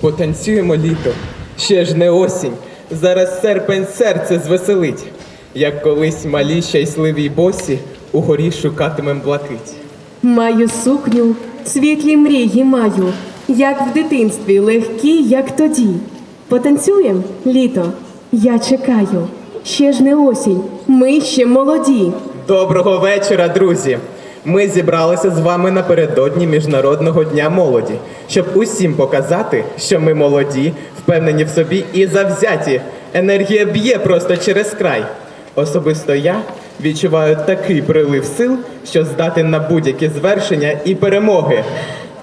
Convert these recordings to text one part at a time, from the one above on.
Потанцюємо літо, ще ж не осінь. Зараз серпень серце звеселить. Як колись малі щасливі босі угорі шукатимем блакить. Маю сукню, світлі мрії маю, як в дитинстві, легкі, як тоді. Потанцюєм, літо, я чекаю. Ще ж не осінь, ми ще молоді. Доброго вечора, друзі! Ми зібралися з вами напередодні Міжнародного дня молоді, щоб усім показати, що ми молоді, впевнені в собі і завзяті. Енергія б'є просто через край. Особисто я відчуваю такий прилив сил, що здатен на будь-які звершення і перемоги.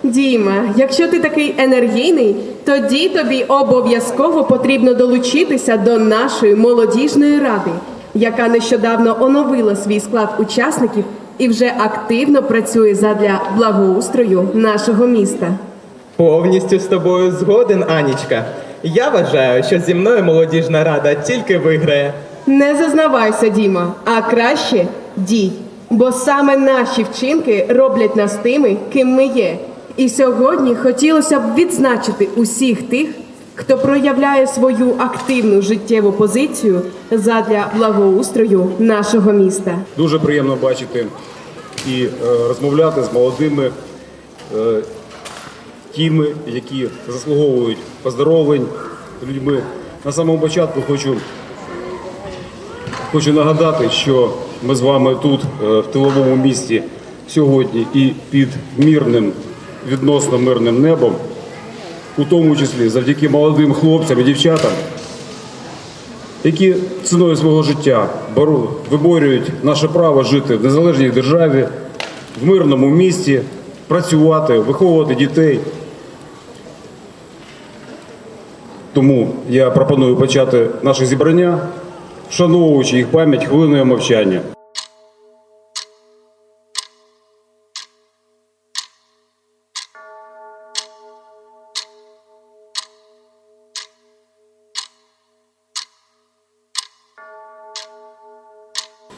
Діма, якщо ти такий енергійний, тоді тобі обов'язково потрібно долучитися до нашої молодіжної ради, яка нещодавно оновила свій склад учасників і вже активно працює задля благоустрою нашого міста. Повністю з тобою згоден, Анічка. Я вважаю, що зі мною молодіжна рада тільки виграє. Не зазнавайся, Діма, а краще дій. Бо саме наші вчинки роблять нас тими, ким ми є. І сьогодні хотілося б відзначити усіх тих, хто проявляє свою активну життєву позицію задля благоустрою нашого міста. Дуже приємно бачити і е, розмовляти з молодими е, тими, які заслуговують поздоровлень людьми. На самому початку хочу, хочу нагадати, що ми з вами тут, е, в тиловому місті, сьогодні і під мирним, відносно мирним небом, у тому числі завдяки молодим хлопцям і дівчатам, які ціною свого життя виборюють наше право жити в незалежній державі, в мирному місті, працювати, виховувати дітей. Тому я пропоную почати наше зібрання, вшановуючи їх пам'ять хвилиною мовчання.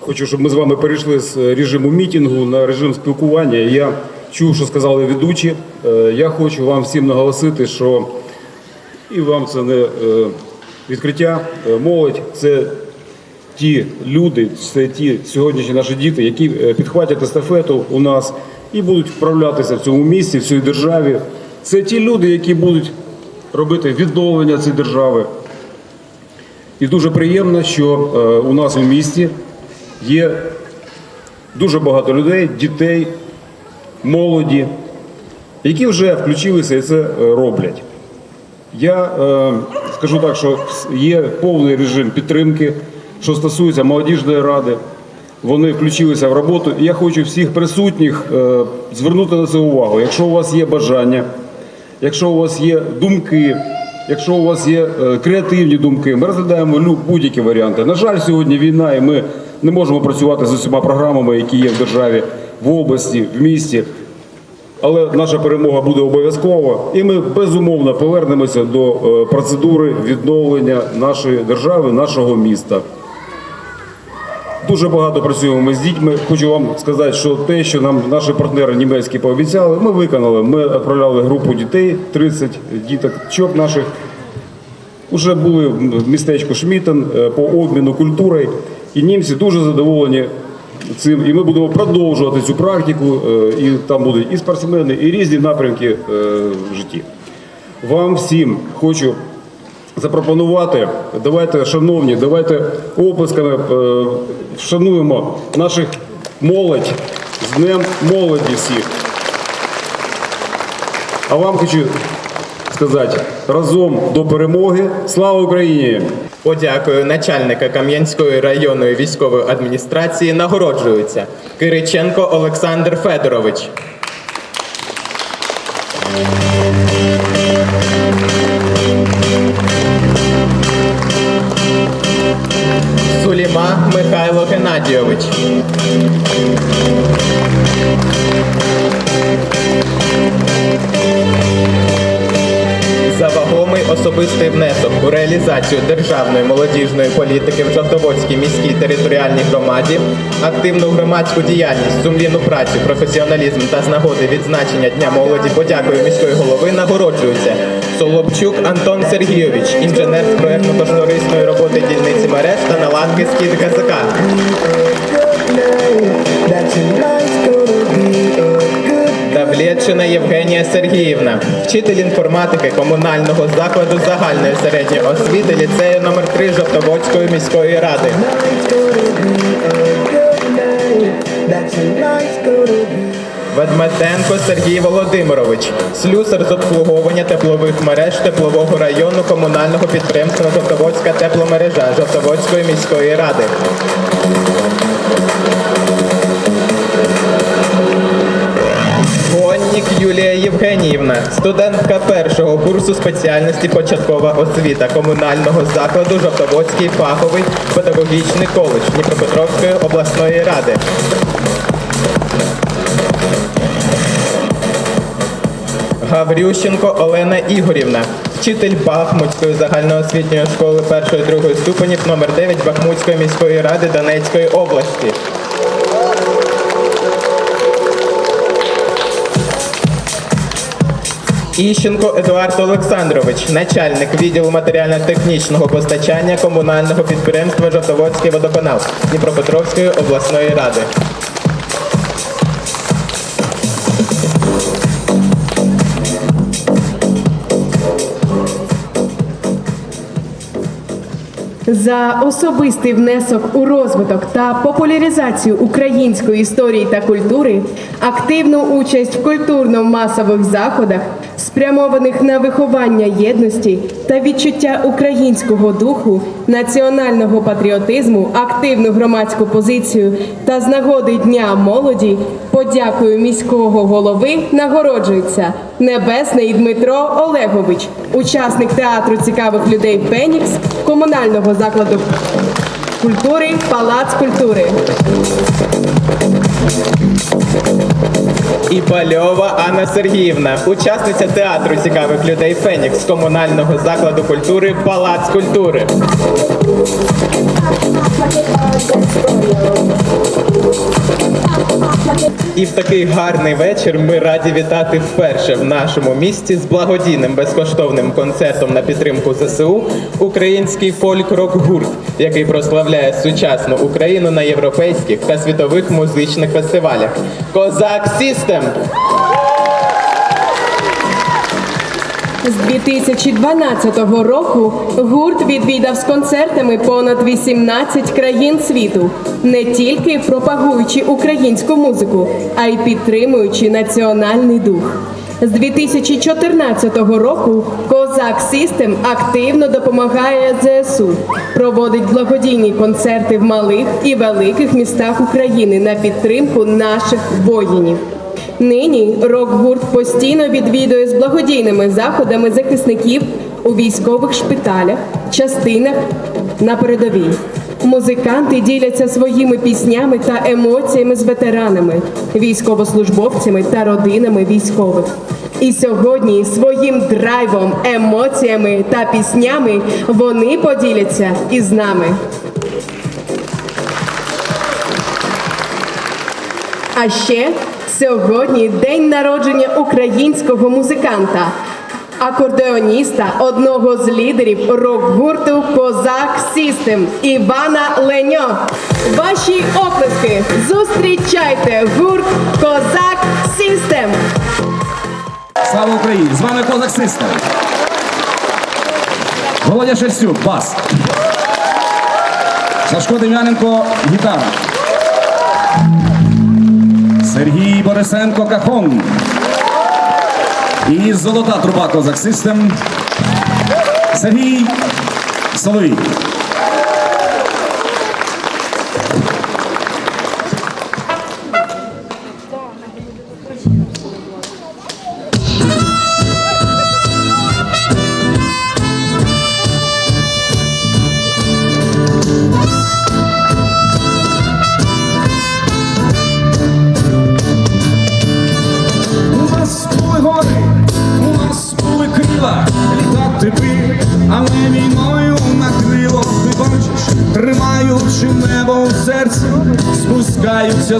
Хочу, щоб ми з вами перейшли з режиму мітингу на режим спілкування. Я чув, що сказали ведучі. Е, Я хочу вам всім наголосити, що і вам це не е, відкриття. Е, Молодь це ті люди, це ті сьогоднішні наші діти, які е, підхватять естафету у нас і будуть вправлятися в цьому місті, в цій державі. Це ті люди, які будуть робити відновлення цієї держави. І дуже приємно, що е, у нас у місті є дуже багато людей, дітей, молоді, які вже включилися і це е, роблять. Я е, скажу так, що є повний режим підтримки, що стосується молодіжної ради. Вони включилися в роботу. І я хочу всіх присутніх е, звернути на це увагу. Якщо у вас є бажання, якщо у вас є думки, якщо у вас є е, креативні думки, ми розглядаємо лю- будь-які варіанти. На жаль, сьогодні війна, і ми не можемо працювати з усіма програмами, які є в державі, в області, в місті. Але наша перемога буде обов'язково, і ми безумовно повернемося до е, процедури відновлення нашої держави, нашого міста. Дуже багато працюємо ми з дітьми. Хочу вам сказати, що те, що нам наші партнери німецькі пообіцяли, ми виконали. Ми відправляли групу дітей, 30 діток чок наших. Уже були в містечку Шмітен е, по обміну культурою, і німці дуже задоволені цим. І ми будемо продовжувати цю практику. е, І там будуть і спортсмени, і різні напрямки е, в житті. Вам всім хочу запропонувати. Давайте, шановні, давайте оплесками е, вшануємо наших молодь з Днем молоді всіх. А вам хочу сказати разом до перемоги. Слава Україні! Подякою начальника Кам'янської районної військової адміністрації нагороджується Кириченко Олександр Федорович. Суліма Михайло Геннадійович. Особистий внесок у реалізацію державної молодіжної політики в Жовтоводській міській територіальній громаді, активну громадську діяльність, сумлінну працю, професіоналізм та з нагоди відзначення Дня молоді подякою міської голови нагороджується Солобчук Антон Сергійович, інженер з проєктно-кошторисної роботи дільниці мереж та наладки з КІД Давлєтчина Євгенія Сергіївна, вчитель інформатики комунального закладу загальної середньої освіти ліцею номер 3 Жовтоводської міської ради. Ведмеденко Сергій Володимирович, слюсар з обслуговування теплових мереж теплового району комунального підприємства Жовтоводська тепломережа Жовтоводської міської ради. Юлія Євгеніївна, студентка першого курсу спеціальності початкова освіта комунального закладу Жовтоводський фаховий педагогічний коледж Дніпропетровської обласної ради. Гаврющенко Олена Ігорівна, вчитель Бахмутської загальноосвітньої школи першої другої ступенів номер 9 Бахмутської міської ради Донецької області. Іщенко Едуард Олександрович, начальник відділу матеріально-технічного постачання комунального підприємства Жовтоводський водоканал Дніпропетровської обласної ради. За особистий внесок у розвиток та популяризацію української історії та культури, активну участь в культурно-масових заходах, спрямованих на виховання єдності та відчуття українського духу, національного патріотизму, активну громадську позицію та з нагоди Дня молоді, подякою міського голови нагороджується Небесний Дмитро Олегович, учасник театру цікавих людей Фенікс комунального закладу культури Палац культури. І Пальова Анна Сергіївна, учасниця театру цікавих людей Фенікс комунального закладу культури Палац культури. І в такий гарний вечір ми раді вітати вперше в нашому місті з благодійним безкоштовним концертом на підтримку ЗСУ український фольк-рок гурт, який прославляє сучасну Україну на європейських та світових музичних фестивалях. Козак Сістем! З 2012 року гурт відвідав з концертами понад 18 країн світу, не тільки пропагуючи українську музику, а й підтримуючи національний дух. З 2014 року Козак Сістем активно допомагає ЗСУ, проводить благодійні концерти в малих і великих містах України на підтримку наших воїнів. Нині рок-гурт постійно відвідує з благодійними заходами захисників у військових шпиталях, частинах на передовій. Музиканти діляться своїми піснями та емоціями з ветеранами, військовослужбовцями та родинами військових. І сьогодні своїм драйвом, емоціями та піснями вони поділяться із нами. А ще сьогодні день народження українського музиканта, акордеоніста, одного з лідерів рок-гурту Козак Сістем Івана Леньо. Ваші оплески зустрічайте гурт Козак Сістем. Слава Україні! З вами Козак Систем. Володя Шерстюк, бас. Сашко Дем'яненко, гітара. Борисенко Кахон. І золота труба Козак Систем. Сергій Соловій.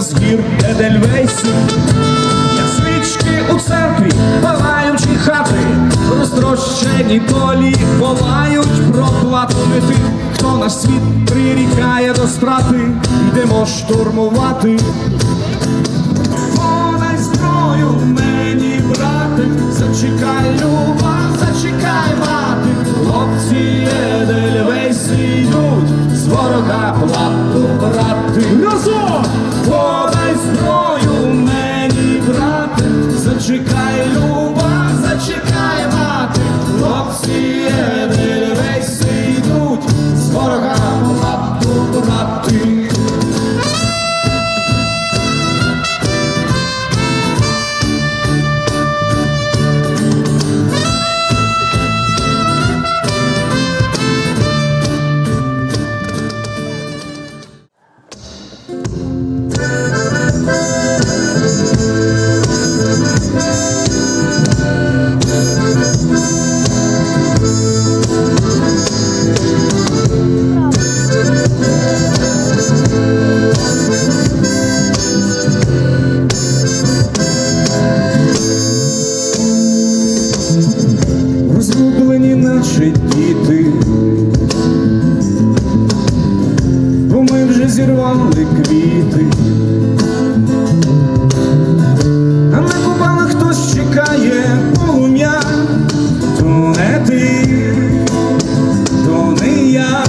Спускаються з гір Едельвейсі, як свічки у церкві, палаючи хати, розтрощені полі волають про тих, хто наш світ прирікає до страти, йдемо штурмувати. Подай зброю мені, брате, зачекай, люба, зачекай, мати, хлопці Едельвейс йдуть, з ворога плату брати. Розгублені наші діти, бо ми вже зірвали квіти, а на кубанах хтось чекає полум'я, то не ти, то не я.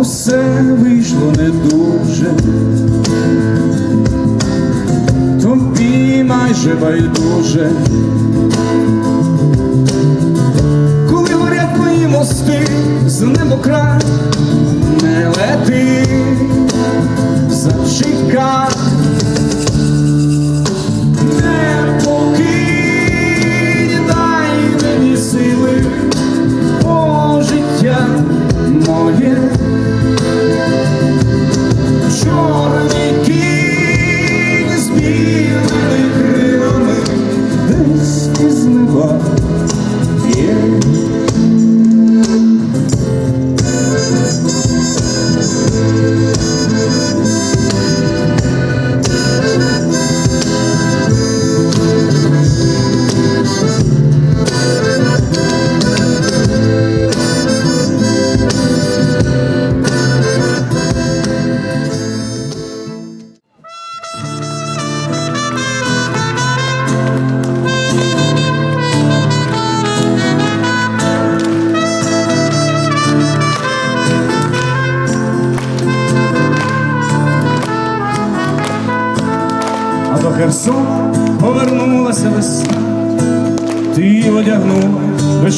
Усе вийшло не дуже. Тобі майже байдуже. Мости, з небо край не лети, зачекай. Моє.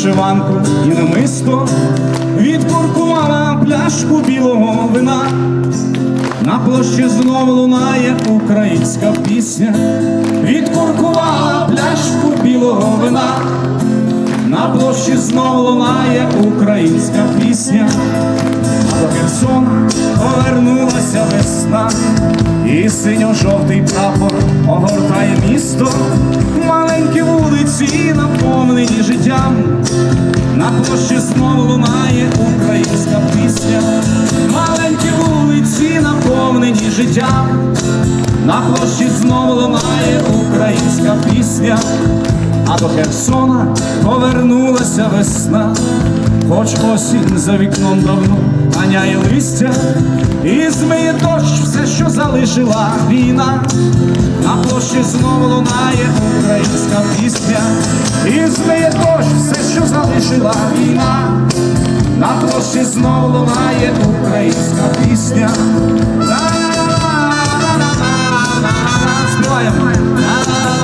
Вишиванку і намисто, відкуркувала пляшку білого вина. На площі знову лунає українська пісня, відкуркувала пляшку білого вина. На площі знову лунає українська пісня, до Херсона повернулася весна, і синьо-жовтий прапор огортає місто, маленькі вулиці наповнені життям. На площі знову лунає українська пісня, маленькі вулиці наповнені життям. На площі знову лунає українська пісня, а до Херсона повернулася весна, хоч осінь за вікном давно ганяє листя, і змиє дощ все, що залишила війна. На площі знову лунає українська пісня, і змиє дощ все, що залишила війна. На площі знову лунає українська пісня. 快呀，快。